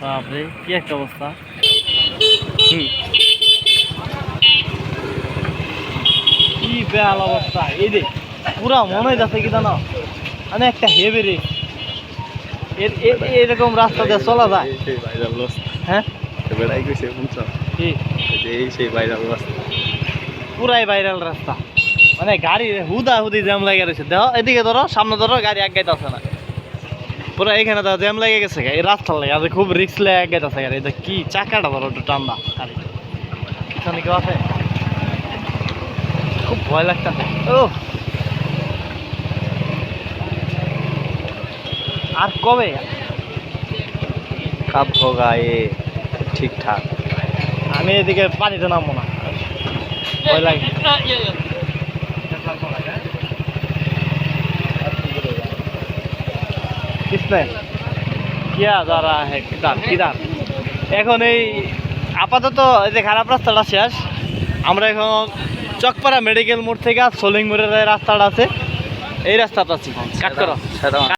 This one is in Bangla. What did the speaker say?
বাপরে কি একটা অবস্থা। কি বেহাল অবস্থা। এই যে পুরা মনে যাচ্ছে কি জানো? মানে একটা হেভি রে এরকম রাস্তা দিয়ে চলা যায়। হ্যাঁ? পুরাই ভাইরাল রাস্তা। মানে গাড়ি হুদা হুদি জ্যাম লাগে রয়েছে দেখো এদিকে ধরো সামনে ধরো গাড়ি এক গাইতে আছে না পুরো এখানে তো জ্যাম লেগে গেছে এই রাস্তা লাগে আর খুব রিক্স লেগে এক গাইতে আছে গাড়ি এটা কি চাকাটা ধরো একটু টান্ডা গাড়ি পিছনে কেউ আছে খুব ভয় লাগতেছে ও আর কবে কাপ ভোগা এ ঠিকঠাক আমি এদিকে পানিতে নামবো না ভয় লাগে किसने किया जा रहा है किधर किधर এখন এই আপাতত এই যে খারাপ রাস্তাটা শেষ আমরা এখন চকপাড়া মেডিকেল মোড় থেকে সোলিং মোড়ের যে রাস্তাটা আছে এই রাস্তাটা আছি কাট করো সেটা